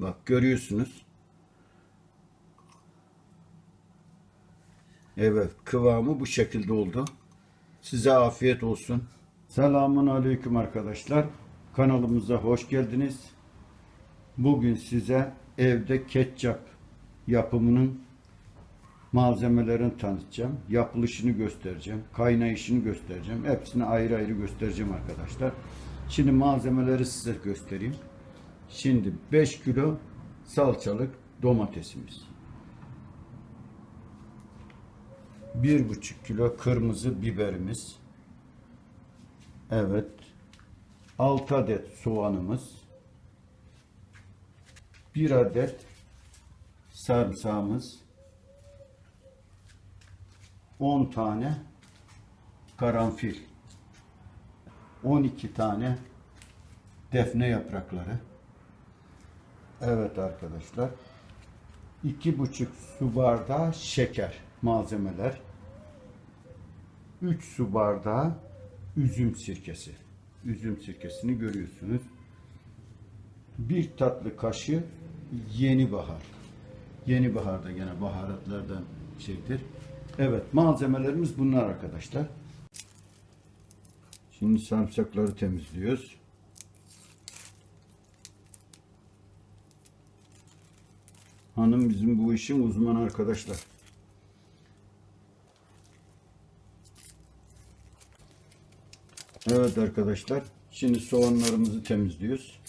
Bak görüyorsunuz. Evet kıvamı bu şekilde oldu. Size afiyet olsun. Selamun aleyküm arkadaşlar. Kanalımıza hoş geldiniz. Bugün size evde ketçap yapımının malzemelerini tanıtacağım. Yapılışını göstereceğim. Kaynayışını göstereceğim. Hepsini ayrı ayrı göstereceğim arkadaşlar. Şimdi malzemeleri size göstereyim. Şimdi 5 kilo salçalık domatesimiz. 1,5 kilo kırmızı biberimiz. Evet. 6 adet soğanımız. 1 adet sarımsağımız. 10 tane karanfil. 12 tane defne yaprakları. Evet arkadaşlar. 2,5 su bardağı şeker malzemeler. 3 su bardağı üzüm sirkesi. Üzüm sirkesini görüyorsunuz. Bir tatlı kaşığı yeni bahar. Yeni bahar da gene baharatlardan şeydir. Evet malzemelerimiz bunlar arkadaşlar. Şimdi sarımsakları temizliyoruz. Hanım bizim bu işin uzmanı arkadaşlar. Evet arkadaşlar. Şimdi soğanlarımızı temizliyoruz.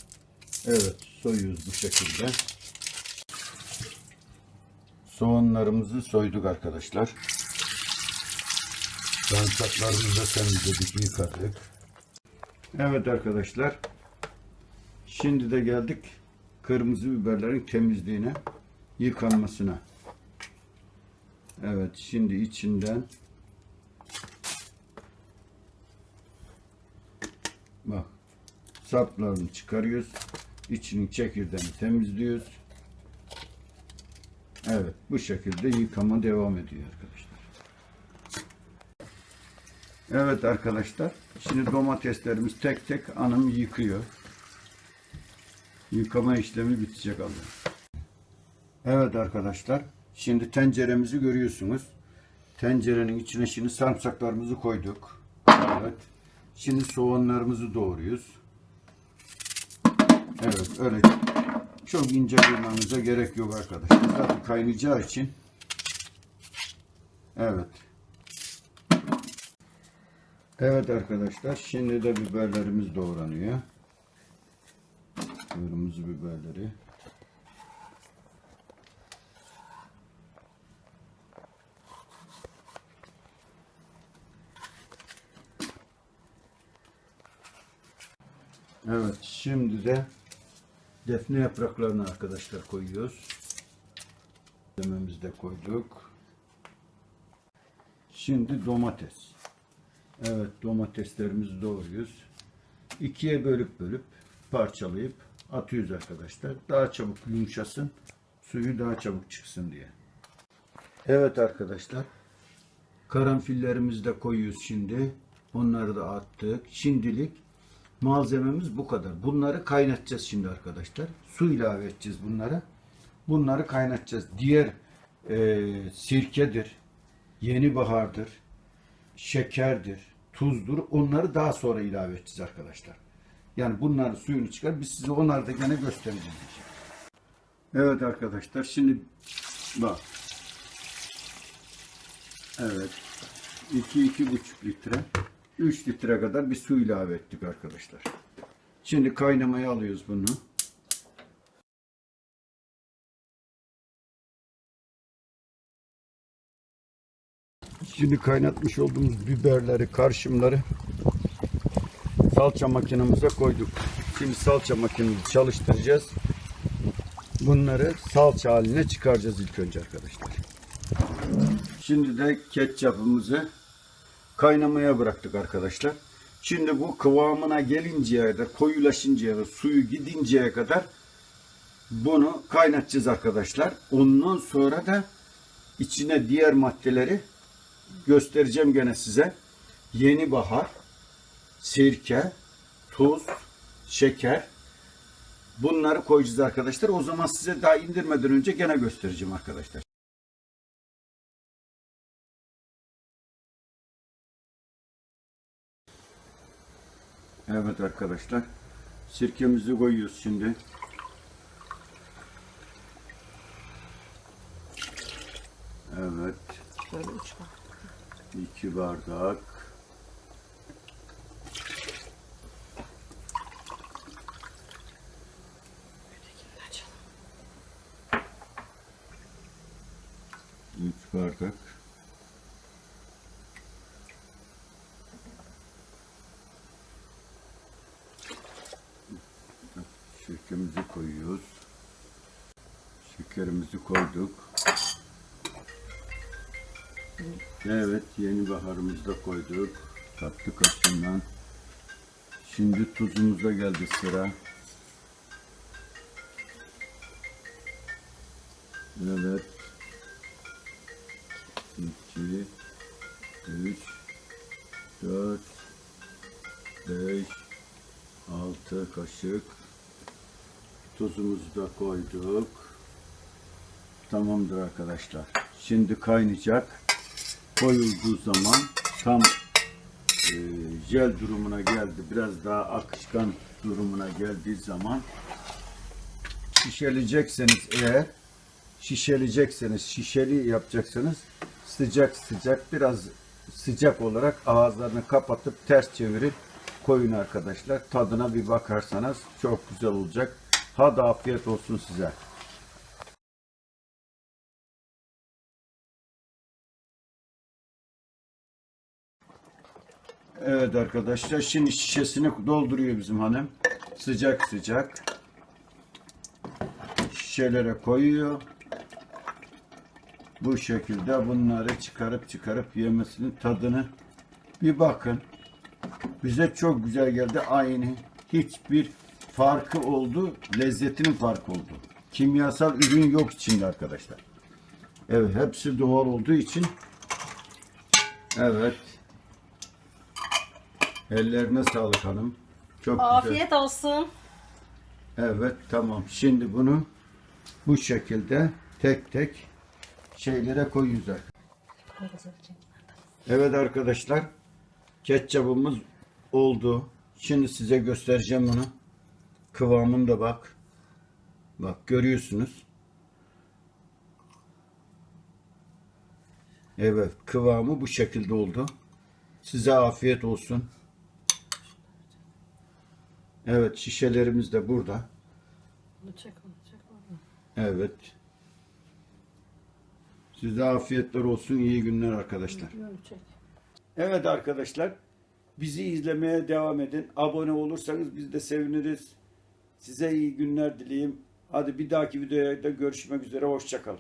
Evet soyuyoruz bu şekilde. Soğanlarımızı soyduk arkadaşlar. Sarımsaklarımızı da temizledik, yıkadık. Evet arkadaşlar. Şimdi de geldik kırmızı biberlerin temizliğine, yıkanmasına. Evet, şimdi içinden bak saplarını çıkarıyoruz. İçinin çekirdeğini temizliyoruz. Evet, bu şekilde yıkama devam ediyor arkadaşlar. Evet arkadaşlar, şimdi domateslerimiz tek tek anım yıkıyor. Yıkama işlemi bitecek Allah. Evet arkadaşlar, şimdi tenceremizi görüyorsunuz. Tencerenin içine şimdi sarımsaklarımızı koyduk. Evet. Şimdi soğanlarımızı doğruyoruz. Evet, öyle çok ince kırmanıza gerek yok arkadaşlar. Zaten kaynayacağı için. Evet. Evet arkadaşlar, şimdi de biberlerimiz doğranıyor. Kırmızı biberleri. Evet, şimdi de defne yapraklarını arkadaşlar koyuyoruz. Dememizi de koyduk. Şimdi domates. Evet, domateslerimizi doğruyoruz. İkiye bölüp bölüp parçalayıp atıyoruz arkadaşlar. Daha çabuk yumuşasın, suyu daha çabuk çıksın diye. Evet arkadaşlar. Karanfillerimizi de koyuyoruz şimdi. Onları da attık. Şimdilik malzememiz bu kadar. Bunları kaynatacağız şimdi arkadaşlar. Su ilave edeceğiz bunlara. Bunları kaynatacağız. Diğer e, sirkedir, yeni bahardır, şekerdir, tuzdur. Onları daha sonra ilave edeceğiz arkadaşlar. Yani bunların suyunu çıkar. Biz size onları da gene göstereceğiz. Evet arkadaşlar. Şimdi bak. Evet. 2 buçuk litre 3 litre kadar bir su ilave ettik arkadaşlar. Şimdi kaynamaya alıyoruz bunu. Şimdi kaynatmış olduğumuz biberleri, karışımları salça makinemize koyduk. Şimdi salça makinemizi çalıştıracağız. Bunları salça haline çıkaracağız ilk önce arkadaşlar. Şimdi de ketçapımızı kaynamaya bıraktık arkadaşlar. Şimdi bu kıvamına gelinceye kadar, koyulaşıncaya kadar, suyu gidinceye kadar bunu kaynatacağız arkadaşlar. Ondan sonra da içine diğer maddeleri göstereceğim gene size. Yeni bahar, sirke, tuz, şeker. Bunları koyacağız arkadaşlar. O zaman size daha indirmeden önce gene göstereceğim arkadaşlar. Evet arkadaşlar. Sirkemizi koyuyoruz şimdi. Evet. Böyle üç bak. iki bardak. Açalım. Üç bardak. Şekerimizi koyuyoruz. Şekerimizi koyduk. Evet, yeni baharımızı da koyduk. Tatlı kaşığından. Şimdi tuzumuza geldi sıra. Evet. 2 3 4 5 6 kaşık tuzumuzu da koyduk. Tamamdır arkadaşlar. Şimdi kaynayacak. Koyulduğu zaman tam e, jel durumuna geldi. Biraz daha akışkan durumuna geldiği zaman şişeleyecekseniz eğer şişeleyecekseniz, şişeli yapacaksanız sıcak sıcak biraz sıcak olarak ağızlarını kapatıp ters çevirip koyun arkadaşlar. Tadına bir bakarsanız çok güzel olacak. Hadi afiyet olsun size. Evet arkadaşlar şimdi şişesini dolduruyor bizim hanım. Sıcak sıcak şişelere koyuyor. Bu şekilde bunları çıkarıp çıkarıp yemesinin tadını bir bakın. Bize çok güzel geldi. Aynı hiçbir farkı oldu. Lezzetinin farkı oldu. Kimyasal ürün yok içinde arkadaşlar. Evet hepsi doğal olduğu için evet ellerine sağlık hanım. Çok güzel. Afiyet olsun. Evet tamam. Şimdi bunu bu şekilde tek tek şeylere koyuyoruz. Evet arkadaşlar. Ketçabımız oldu. Şimdi size göstereceğim bunu. Kıvamını da bak. Bak görüyorsunuz. Evet kıvamı bu şekilde oldu. Size afiyet olsun. Evet şişelerimiz de burada. Bunu çek onu çek onu. Evet. Size afiyetler olsun. İyi günler arkadaşlar. Evet arkadaşlar. Bizi izlemeye devam edin. Abone olursanız biz de seviniriz. Size iyi günler dileyim. Hadi bir dahaki videoda görüşmek üzere. Hoşçakalın.